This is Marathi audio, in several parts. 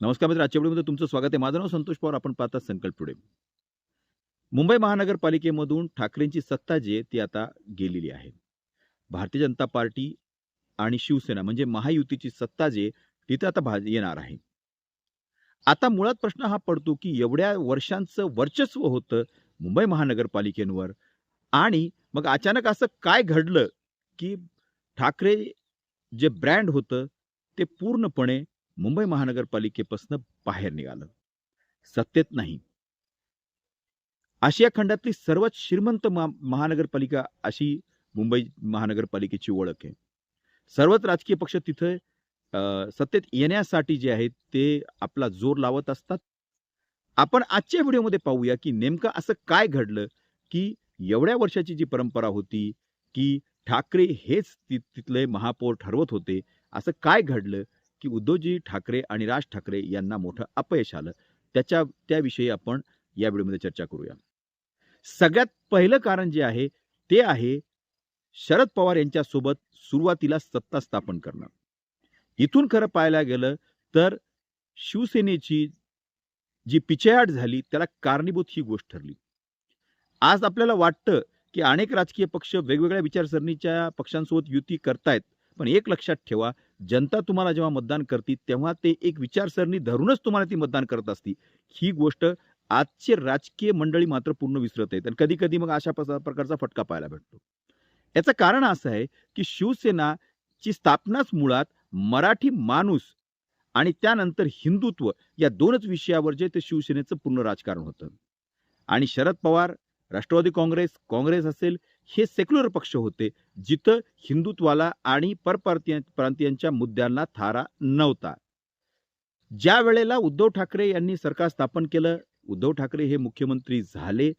नमस्कार मित्र आजच्या व्हिडिओमध्ये तुमचं स्वागत आहे. माझं नाव संतोष पवार. आपण पाहता संकल्प टुडे. मुंबई महानगरपालिकेमधून ठाकरेंची सत्ता जी आहे ती आता गेलेली आहे. भारतीय जनता पार्टी आणि शिवसेना म्हणजे महायुतीची सत्ता जी आहे आता भा येणार आहे. आता मुळात प्रश्न हा पडतो की एवढ्या वर्षांचं वर्चस्व होतं मुंबई महानगरपालिकेवर आणि मग अचानक असं काय घडलं की ठाकरे जे ब्रँड होतं ते पूर्णपणे मुंबई महानगरपालिकेपासून बाहेर निघालं. सत्तेत नाही. आशिया खंडातली सर्वात श्रीमंत महानगरपालिका अशी मुंबई महानगरपालिकेची ओळख आहे. सर्वच राजकीय पक्ष तिथे सत्तेत येण्यासाठी जे आहेत ते आपला जोर लावत असतात. आपण आजच्या व्हिडिओमध्ये पाहूया की नेमकं असं काय घडलं की एवढ्या वर्षाची जी परंपरा होती की ठाकरे हेच तिथले महापौर ठरवत होते असं काय घडलं? की उद्धवजी ठाकरे आणि राज ठाकरे यांना मोठं अपयश आलं. त्याच्या त्याविषयी आपण या व्हिडिओमध्ये चर्चा करूया. सगळ्यात पहिलं कारण जे आहे ते आहे शरद पवार यांच्यासोबत सुरुवातीला सत्ता स्थापन करणं. इथून खरं पाहायला गेलं तर शिवसेनेची जी पिछेहाट झाली त्याला कारणीभूत ही गोष्ट ठरली. आज आपल्याला वाटतं की अनेक राजकीय पक्ष वेगवेगळ्या विचारसरणीच्या पक्षांसोबत युती करतायत पण एक लक्षात ठेवा जनता तुम्हाला जेव्हा मतदान करते तेव्हा ते एक विचारसरणी धरूनच तुम्हाला ती मतदान करत असती. ही गोष्ट आजचे राजकीय मंडळी मात्र पूर्ण विसरत आहेत. आणि कधी कधी मग अशा प्रकारचा फटका पाहायला भेटतो. याचं कारण असं आहे की शिवसेनाची स्थापनाच मुळात मराठी माणूस आणि त्यानंतर हिंदुत्व या दोनच विषयावर जे ते शिवसेनेचं पूर्ण राजकारण होतं. आणि शरद पवार राष्ट्रवादी काँग्रेस काँग्रेस असेल हे सेक्युलर पक्ष होते जिथं हिंदुत्वाला आणि परप्रांतीय प्रांतीयांच्या मुद्द्यांना थारा नव्हता. ज्या वेळेला उद्धव ठाकरे यांनी सरकार स्थापन केलं उद्धव ठाकरे हे मुख्यमंत्री झाले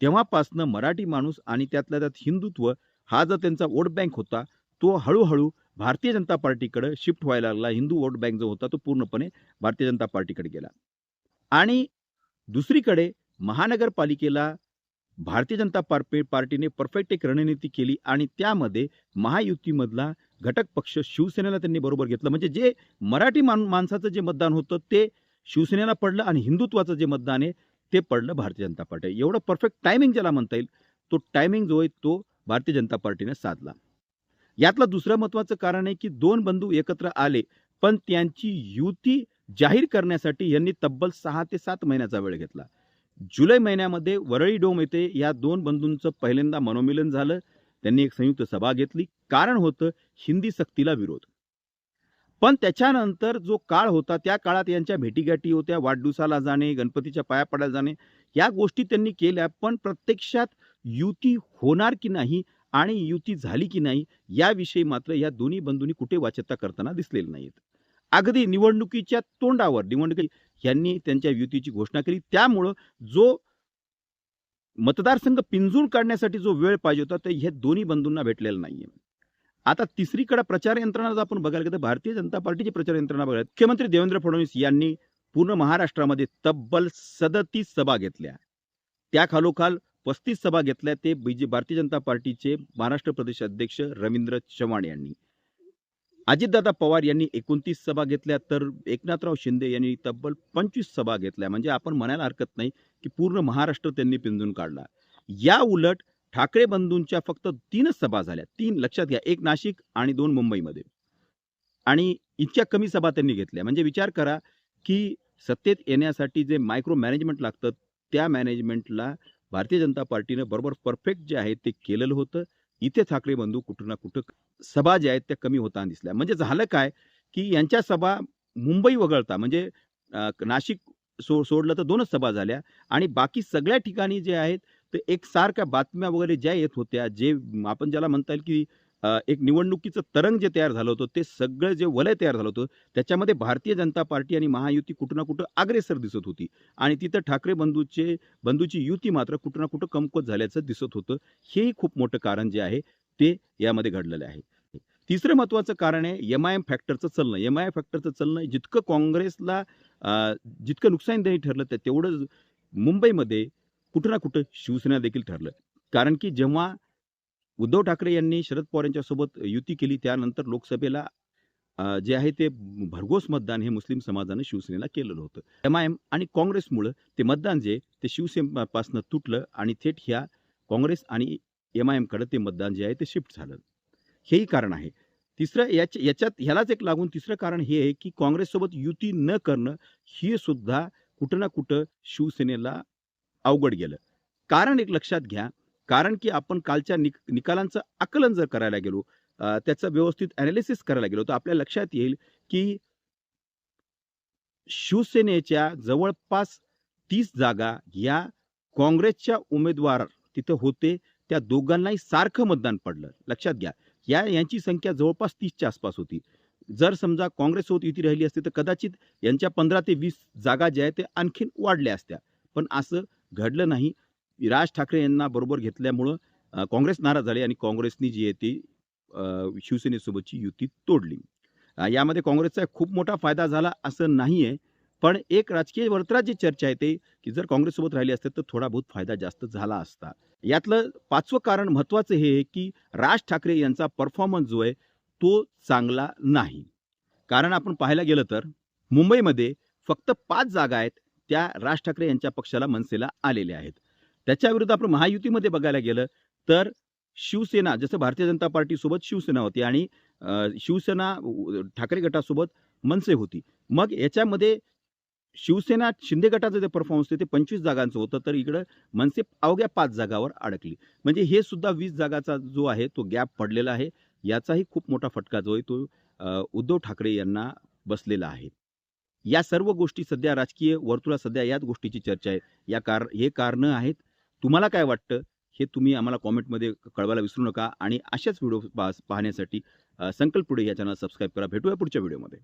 तेव्हापासनं मराठी माणूस आणि त्यातल्या त्यात हिंदुत्व हा जो त्यांचा वोट बँक होता तो हळूहळू भारतीय जनता पार्टीकडे शिफ्ट व्हायला लागला. हिंदू वोट बँक जो होता तो पूर्णपणे भारतीय जनता पार्टीकडे गेला. आणि दुसरीकडे महानगरपालिकेला भारतीय जनता पार्टीने परफेक्ट एक रणनीती केली आणि त्यामध्ये महायुतीमधला घटक पक्ष शिवसेनेला त्यांनी बरोबर घेतलं. म्हणजे जे मराठी मान माणसाचं जे मतदान होतं ते शिवसेनेला पडलं आणि हिंदुत्वाचं जे मतदान आहे ते पडलं भारतीय जनता पार्टी. एवढं परफेक्ट टायमिंग ज्याला म्हणता येईल तो टायमिंग जो आहे तो भारतीय जनता पार्टीने साधला. यातलं दुसरं महत्वाचं कारण आहे की दोन बंधू एकत्र आले पण त्यांची युती जाहीर करण्यासाठी यांनी तब्बल सहा ते सात महिन्याचा वेळ घेतला. जुलै महिन्यामध्ये वरळी डोम येथे या दोन बंधूंचं पहिल्यांदा मनोमिलन झालं. त्यांनी एक संयुक्त सभा घेतली. कारण होतं हिंदी सक्तीला विरोध. पण त्याच्यानंतर जो काळ होता त्या काळात यांच्या भेटीगाठी होत्या वाढदिवसाला जाणे गणपतीच्या पाया पडायला जाणे या गोष्टी त्यांनी केल्या. पण प्रत्यक्षात युती होणार की नाही आणि युती झाली की नाही याविषयी मात्र या दोन्ही बंधूंनी कुठे वाचता करताना दिसलेले नाहीत. अगदी निवडणुकीच्या तोंडावर निवडणुकी यांनी त्यांच्या युतीची घोषणा केली. त्यामुळं जो मतदारसंघ पिंजून काढण्यासाठी जो वेळ पाहिजे होता ते हे दोन्ही बंधूंना भेटलेला नाहीये. आता तिसरीकडे प्रचार यंत्रणा जर आपण बघायला गेलं तर भारतीय जनता पार्टीची प्रचार यंत्रणा बघायला मुख्यमंत्री देवेंद्र फडणवीस यांनी पूर्ण महाराष्ट्रामध्ये तब्बल सदतीस सभा घेतल्या. त्या खालोखाल पस्तीस सभा घेतल्या. ते बीजे भारतीय जनता पार्टीचे महाराष्ट्र प्रदेश अध्यक्ष रवींद्र चव्हाण यांनी. अजितदादा पवार यांनी एकोणतीस सभा घेतल्या तर एकनाथराव शिंदे यांनी तब्बल पंचवीस सभा घेतल्या. म्हणजे आपण म्हणायला हरकत नाही की पूर्ण महाराष्ट्र त्यांनी पिंजून काढला. या उलट ठाकरे बंधूंच्या फक्त तीनच सभा झाल्या. तीन लक्षात घ्या एक नाशिक आणि दोन मुंबईमध्ये. आणि इतक्या कमी सभा त्यांनी घेतल्या. म्हणजे विचार करा की सत्तेत येण्यासाठी जे मायक्रो मॅनेजमेंट लागतं त्या मॅनेजमेंटला भारतीय जनता पार्टीनं बरोबर परफेक्ट जे आहे ते केलेलं होतं. इथे ठाकरे बंधू कुठं ना कुठं सभा ज्या आहेत त्या कमी होताना दिसल्या. म्हणजे झालं काय की यांच्या सभा मुंबई वगळता म्हणजे नाशिक सो सोडलं तर दोनच सभा झाल्या आणि बाकी सगळ्या ठिकाणी जे आहेत ते एकसारख्या बातम्या वगैरे ज्या येत होत्या जे आपण ज्याला म्हणता येईल की एक निवडणुकीचं तरंग जे तयार झालं होतं ते सगळं जे वलय तयार झालं होतं त्याच्यामध्ये भारतीय जनता पार्टी आणि महायुती कुठं ना कुठं अग्रेसर दिसत होती. आणि तिथं ठाकरे बंधूचे बंधूची युती मात्र कुठं ना कुठं कमकुवत झाल्याचं दिसत होतं. हेही खूप मोठं कारण जे आहे ते यामध्ये घडलेलं आहे. तिसरं महत्त्वाचं कारण आहे एम आय एम फॅक्टरचं चलणं. एम आय एम फॅक्टरचं चलणं जितकं काँग्रेसला जितकं नुकसानदायी ठरलं ते तेवढं मुंबईमध्ये कुठं ना कुठं शिवसेना देखील ठरलं. कारण की जेव्हा उद्धव ठाकरे यांनी शरद पवार यांच्यासोबत युती केली. त्यानंतर लोकसभेला जे आहे ते भरघोस मतदान हे मुस्लिम समाजानं शिवसेनेला केलेलं होतं. एम आय एम आणि काँग्रेसमुळं ते मतदान जे ते शिवसेनेपासनं तुटलं आणि थेट ह्या काँग्रेस आणि एम आय एमकडे ते मतदान जे आहे ते शिफ्ट झालं. हेही कारण आहे. तिसरं याच्या याच्यात ह्यालाच एक लागून तिसरं कारण हे आहे की काँग्रेससोबत युती न करणं हे सुद्धा कुठं ना कुठं शिवसेनेला अवघड गेलं. कारण एक लक्षात घ्या कारण की आपण कालच्या निक निकालांचं आकलन जर करायला गेलो त्याचं व्यवस्थित अनालिसिस करायला गेलो तर आपल्या लक्षात येईल की शिवसेनेच्या जवळपास तीस जागा या काँग्रेसच्या उमेदवार तिथं होते त्या दोघांनाही सारखं मतदान पडलं. लक्षात घ्या. या यांची संख्या जवळपास तीसच्या आसपास होती. जर समजा काँग्रेससोबत युती राहिली असती तर कदाचित यांच्या पंधरा ते वीस जागा ज्या आहेत ते आणखीन वाढल्या असत्या. पण असं घडलं नाही. राज ठाकरे यांना बरोबर घेतल्यामुळं काँग्रेस नाराज झाले आणि काँग्रेसनी जी आहे ती शिवसेनेसोबतची युती तोडली. यामध्ये काँग्रेसचा खूप मोठा फायदा झाला असं नाही आहे पण एक राजकीय वर्तुळात जी चर्चा आहे ते की जर काँग्रेससोबत राहिली असते तर थोडा बहुत फायदा जास्त झाला असता. यातलं पाचवं कारण महत्त्वाचं हे आहे की राज ठाकरे यांचा परफॉर्मन्स जो आहे तो चांगला नाही. कारण आपण पाहायला गेलं तर मुंबईमध्ये फक्त पाच जागा आहेत त्या राज ठाकरे यांच्या पक्षाला मनसेला आलेल्या आहेत. त्याच्याविरुद्ध आपण महायुतीमध्ये बघायला गेलं तर शिवसेना जसं भारतीय जनता पार्टीसोबत शिवसेना होती आणि शिवसेना ठाकरे गटासोबत मनसे होती. मग याच्यामध्ये शिवसेना शिंदे गटाचं जे परफॉर्मन्स होते ते पंचवीस जागांचं होतं तर इकडं मनसे अवघ्या पाच जागावर अडकली. म्हणजे हे सुद्धा वीस जागाचा जो आहे तो गॅप पडलेला आहे. याचाही खूप मोठा फटका जो आहे तो उद्धव ठाकरे यांना बसलेला आहे. या सर्व गोष्टी सध्या राजकीय वर्तुळात सध्या याच गोष्टीची चर्चा आहे. या कार हे कारणं आहेत. तुम्हाला काय वाटतं? हे तुम्ही आम्हाला कॉमेंटमध्ये कळवायला विसरू नका. आणि अशाच व्हिडिओ पाहण्यासाठी संकल्प पुढे या चॅनल सबस्क्राईब करा. भेटूया पुढच्या व्हिडिओमध्ये.